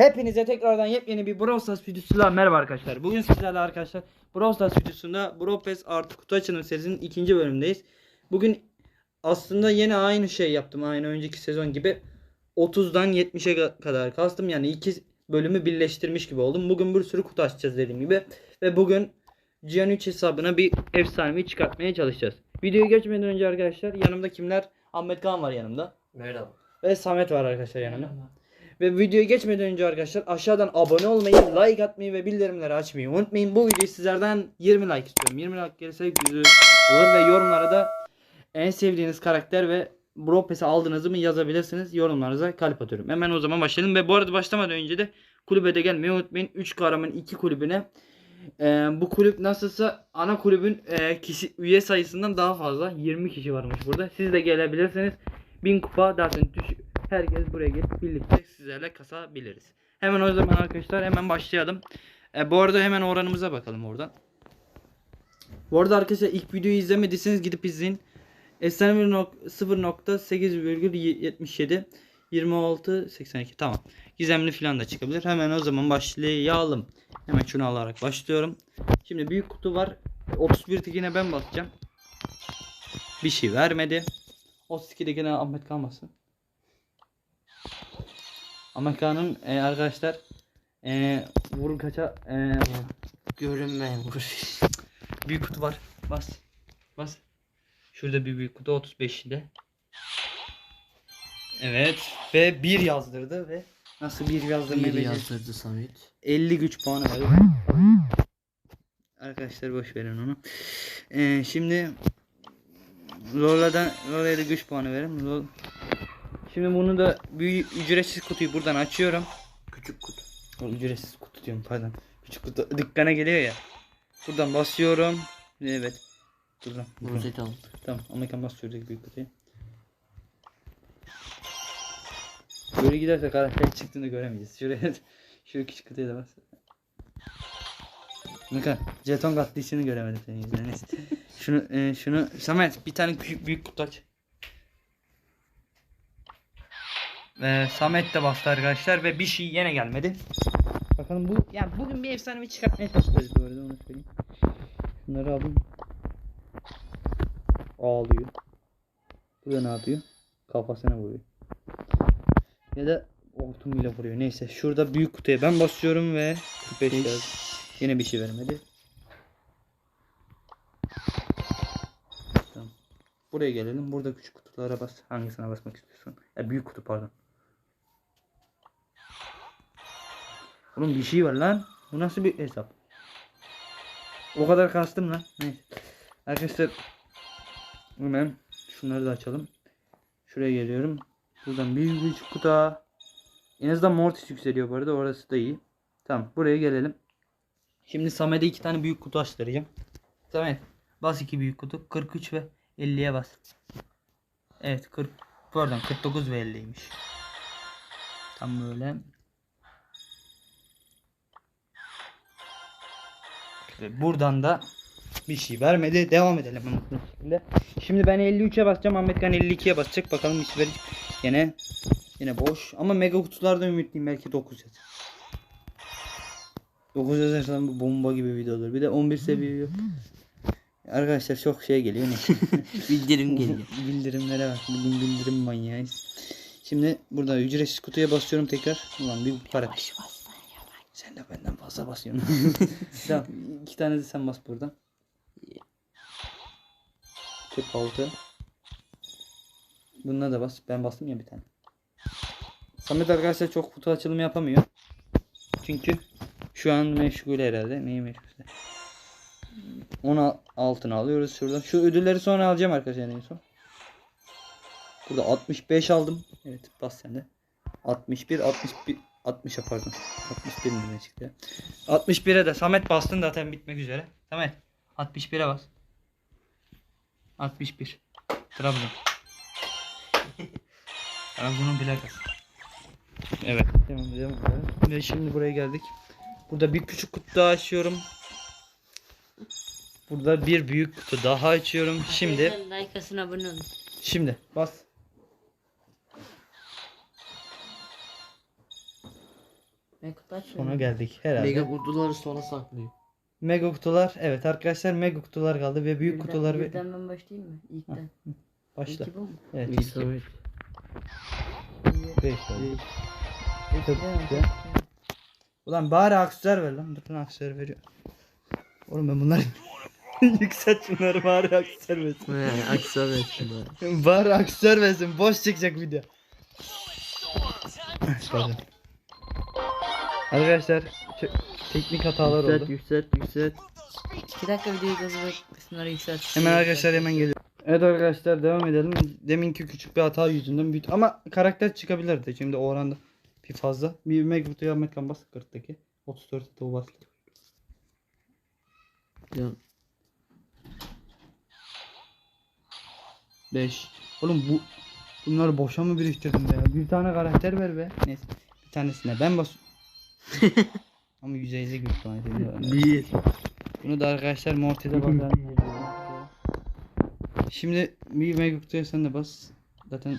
Hepinize tekrardan yepyeni bir Brawl Stars videosuyla merhaba arkadaşlar. Bugün sizlerle arkadaşlar Brawl Stars videosunda Brawl Pass artı kutu açılım serisinin ikinci bölümündeyiz. Bugün aslında yine aynı şey yaptım aynı önceki sezon gibi. 30'dan 70'e kadar kastım yani iki bölümü birleştirmiş gibi oldum. Bugün bir sürü kutu açacağız dediğim gibi. Ve bugün Cihan 3 hesabına bir efsanevi çıkartmaya çalışacağız. Videoya geçmeden önce arkadaşlar yanımda kimler? Ahmet Kaan var yanımda. Merhaba. Ve Samet var arkadaşlar yanımda. Ve videoya geçmeden önce arkadaşlar aşağıdan abone olmayı, like atmayı ve bildirimleri açmayı unutmayın. Bu videoyu sizlerden 20 like istiyorum. 20 like gelirse güzel olur ve yorumlara da en sevdiğiniz karakter ve Brawl Pass'i aldığınızı mı yazabilirsiniz. Yorumlarınıza kalp atıyorum. Hemen o zaman başlayalım. Ve bu arada başlamadan önce de kulübe de gelmeyi unutmayın. 3 kahraman 2 kulübüne e, bu kulüp nasılsa ana kulübün e, kişi üye sayısından daha fazla. 20 kişi varmış burada. Siz de gelebilirsiniz. 1000 kupa zaten düş herkes buraya gelip birlikte sizlerle kasabiliriz. Hemen o zaman arkadaşlar hemen başlayalım. E, bu arada hemen oranımıza bakalım oradan. Bu arada arkadaşlar ilk videoyu izlemediyseniz gidip izleyin. Efsane 0.8,77 26 82 tamam. Gizemli falan da çıkabilir. Hemen o zaman başlayalım. Hemen şunu alarak başlıyorum. Şimdi büyük kutu var. 31 tikine ben basacağım. Bir şey vermedi. 32 tikine Ahmet kalmasın. Amerika'nın e, arkadaşlar e, vurun kaça e, Görünme vur. büyük kutu var. Bas. Bas. Şurada bir büyük kutu 35'de. Evet ve 1 yazdırdı ve nasıl bir yazdırma Bir yazdırdı Samet. 50 güç puanı var. Arkadaşlar boş verin onu. Ee, şimdi Lola'dan Lola'ya da güç puanı verin. Lol. Şimdi bunu da büyük ücretsiz kutuyu buradan açıyorum. Küçük kutu. O ücretsiz kutu diyorum pardon. Küçük kutu dükkana geliyor ya. Buradan basıyorum. Evet. Buradan. Rozet al. Tamam Amerikan bas şuradaki büyük kutuyu. Böyle giderse karakter çıktığını göremeyeceğiz. Şuraya şu küçük kutuya da bas. Amerikan jeton katlayışını göremedim senin yüzünden. Neyse. şunu e, şunu Samet bir tane küçük büyük kutu aç. Ve Samet de bastı arkadaşlar ve bir şey yine gelmedi. Bakalım bu yani bugün bir efsanevi çıkartmaya çalışacağız bu arada onu söyleyeyim. Şunları aldım. Ağlıyor. Bu da ne yapıyor? Kafasına vuruyor. Ya da hortumuyla vuruyor. Neyse şurada büyük kutuya ben basıyorum ve 45 Beş. yaz. Yine bir şey vermedi. Tamam. Buraya gelelim. Burada küçük kutulara bas. Hangisine basmak istiyorsun? Ya büyük kutu pardon. Oğlum bir şey var lan. Bu nasıl bir hesap? O kadar kastım lan. Neyse. Arkadaşlar hemen şunları da açalım. Şuraya geliyorum. Buradan bir kutu. En azından Mortis yükseliyor bu arada. Orası da iyi. Tamam. Buraya gelelim. Şimdi Samet'e iki tane büyük kutu açtıracağım. Samet bas iki büyük kutu. 43 ve 50'ye bas. Evet 40 pardon 49 ve 50'ymiş. Tam böyle. Buradan da bir şey vermedi. Devam edelim şekilde. Şimdi ben 53'e basacağım. Ahmet Kan 52'ye basacak. Bakalım bir şey verecek. Yine yine boş. Ama mega kutulardan ümitliyim. Belki 9 yazar. 9 yazarsan bu bomba gibi video olur. Bir de 11 seviye yok. Arkadaşlar çok şey geliyor. Neyse. Bildirim geliyor. Bildirimlere bak. Bugün bildirim manyağıyız. Şimdi burada ücretsiz kutuya basıyorum tekrar. Ulan bir para. Yavaş bas. Sen de benden fazla basıyorsun. tamam. iki tane de sen bas buradan. 46. Bununla da bas. Ben bastım ya bir tane. Samet arkadaşlar çok kutu açılımı yapamıyor. Çünkü şu an meşgul herhalde. Neyi meşgul? Onu altına alıyoruz şuradan. Şu ödülleri sonra alacağım arkadaşlar en son. Burada 65 aldım. Evet bas sen de. 61 61 60 pardon. 61 mi çıktı? 61'e de Samet bastın zaten bitmek üzere. Samet 61'e bas. 61. Trabzon. Trabzon'un plakası. Evet. Tamam devam edelim. Ve şimdi buraya geldik. Burada bir küçük kutu daha açıyorum. Burada bir büyük kutu daha açıyorum. Şimdi Like'asın abone olun. Şimdi bas. Mekut aç. Sona geldik herhalde. Mega Mega, kutuları sona saklıyor. kutular. Evet arkadaşlar mega kutular kaldı ve büyük kutular ve Birden ben başlayayım mı? İlkten. başla. İlki bu mu? Evet. İlk iki, evet. beş oldu. Çok güzel. Ulan bari aksesuar ver lan. Bütün aksesuar veriyor. Oğlum ben bunları yükselt şunları bari aksesuar versin. He aksa versin bari. bari aksesuar versin. Boş çıkacak video. Pardon. Arkadaşlar teknik hatalar Yükselt oldu. yükselt yükselt. 2 dakika videoyu gazetip kısımları yükselt. Hemen arkadaşlar hemen geliyor. Evet arkadaşlar devam edelim. Deminki küçük bir hata yüzünden büyük ama karakter çıkabilirdi. Şimdi o oranda bir fazla. Bir Megabut'u yapmakla bas 40'taki. 34 tavu bas. Ya, 5. Oğlum bu bunları boşa mı biriktirdim be? ya? Bir tane karakter ver be. Neyse. Bir tanesine ben bas. Ama yüzeyde güç var. Bir. Bunu da arkadaşlar Mortis'e basalım. Şimdi bir Megabut'u sen de bas. Zaten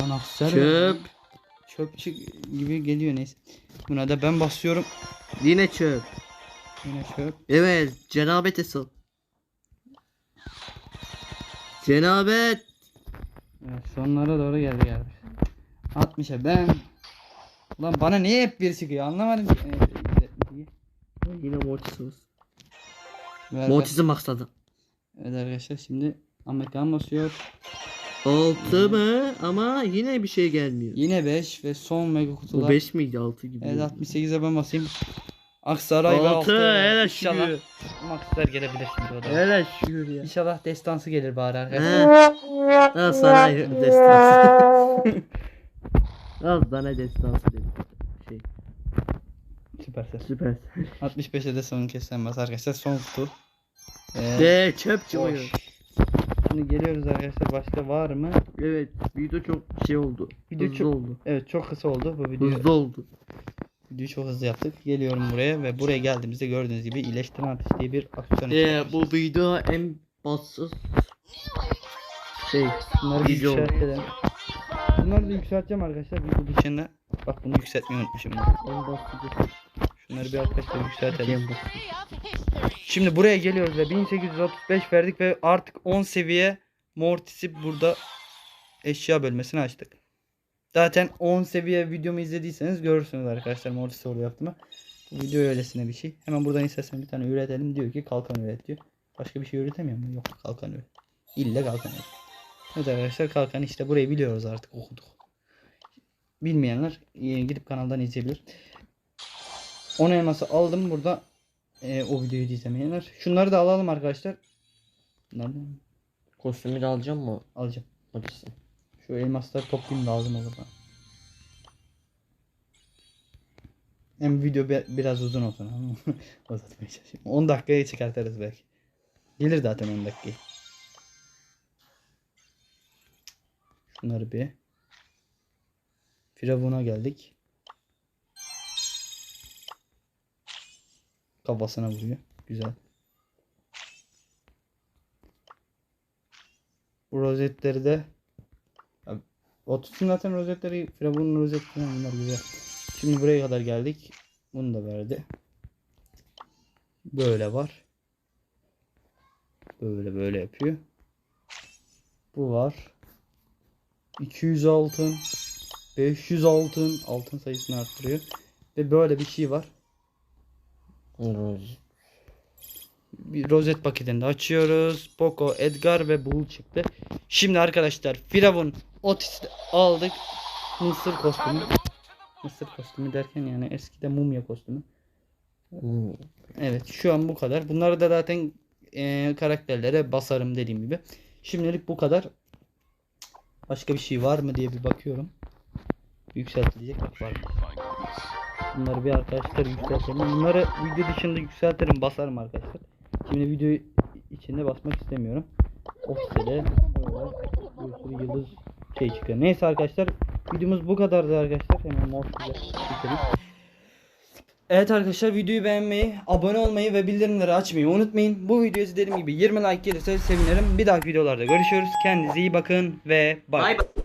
Lan aksar Çöp. Çöpçü gibi geliyor neyse. Buna da ben basıyorum. Yine çöp. Yine çöp. Evet. Cenabet hesap. Cenabet. Evet sonlara doğru geldi geldi. 60'a ben. Ulan bana niye hep bir çıkıyor anlamadım ki. Evet, Yine Mortis olsun. Ver, Mortis'in maksadı. Evet arkadaşlar şimdi Amerikan basıyor. 6 mı? Ama yine bir şey gelmiyor. Yine 5 ve son mega Bu kutular. 5 miydi 6 gibi? Evet 68'e ben basayım. Aksaray ve 6 altı. hele İnşallah. şükür. Makslar gelebilir şimdi o da. Hele şükür ya. İnşallah destansı gelir bari arkadaşlar. Sana destansı. Al sana destansı dedim. Şey Süpersin. süper. 65'e de son bas arkadaşlar. Son kutu. Ee, De boş. oyun. Şimdi geliyoruz arkadaşlar. Başka var mı? Evet video çok şey oldu. Video hızlı çok- oldu. Evet çok kısa oldu bu video. Hızlı oldu. Videoyu çok hızlı yaptık. Geliyorum buraya ve buraya geldiğimizde gördüğünüz gibi iyileştirme ateşi diye bir aksiyon Ee, bu video en bassız şey Bunları bir video oldu. Bunları da yükselteceğim arkadaşlar. Video dışında. Bak bunu yükseltmeyi unutmuşum. Şunları bir arkadaşlar yükseltelim. Şimdi buraya geliyoruz ve 1835 verdik ve artık 10 seviye Mortis'i burada eşya bölmesini açtık. Zaten 10 seviye videomu izlediyseniz görürsünüz arkadaşlar Mortis soru yaptığımı. Bu video öylesine bir şey. Hemen buradan istersen bir tane üretelim. Diyor ki kalkan üret diyor. Başka bir şey üretemiyor mu? Yok kalkan üret. İlle kalkan üret. Evet arkadaşlar kalkan işte burayı biliyoruz artık okuduk. Bilmeyenler e, gidip kanaldan izleyebilir. 10 elması aldım burada. E, o videoyu izlemeyenler. Şunları da alalım arkadaşlar. Nereden? Kostümü de alacağım mı? Alacağım. Alırsın. Şu elmasları toplayayım lazım olur bana. Hem video bi- biraz uzun olsun uzatmaya çalışayım. 10 dakikaya çıkartırız belki. Gelir zaten 10 dakikaya. Şunları bir. Firavun'a geldik. Kafasına vuruyor. Güzel. Bu rozetleri de Otusun zaten rozetleri Firavun'un rozetleri bunlar güzel. Şimdi buraya kadar geldik. Bunu da verdi. Böyle var. Böyle böyle yapıyor. Bu var. 200 altın. 500 altın. Altın sayısını arttırıyor. Ve böyle bir şey var. bir rozet paketini de açıyoruz. Poco, Edgar ve Bull çıktı. Şimdi arkadaşlar Firavun Otis'i aldık. Mısır kostümü. Mısır kostümü derken yani eskide mumya kostümü. Hmm. Evet şu an bu kadar. Bunları da zaten eee, karakterlere basarım dediğim gibi. Şimdilik bu kadar. Başka bir şey var mı diye bir bakıyorum. Yükseltilecek bak var. Bunları bir arkadaşlar yükseltelim. Bunları video dışında yükseltirim basarım arkadaşlar. Şimdi video içinde basmak istemiyorum. Ofiste de bir sürü yıldız şey çıkıyor. Neyse arkadaşlar videomuz bu kadardı arkadaşlar. Hemen mor bitirelim. Evet arkadaşlar videoyu beğenmeyi, abone olmayı ve bildirimleri açmayı unutmayın. Bu videoya dediğim gibi 20 like gelirse sevinirim. Bir dahaki videolarda görüşürüz. Kendinize iyi bakın ve bye. Bay bay.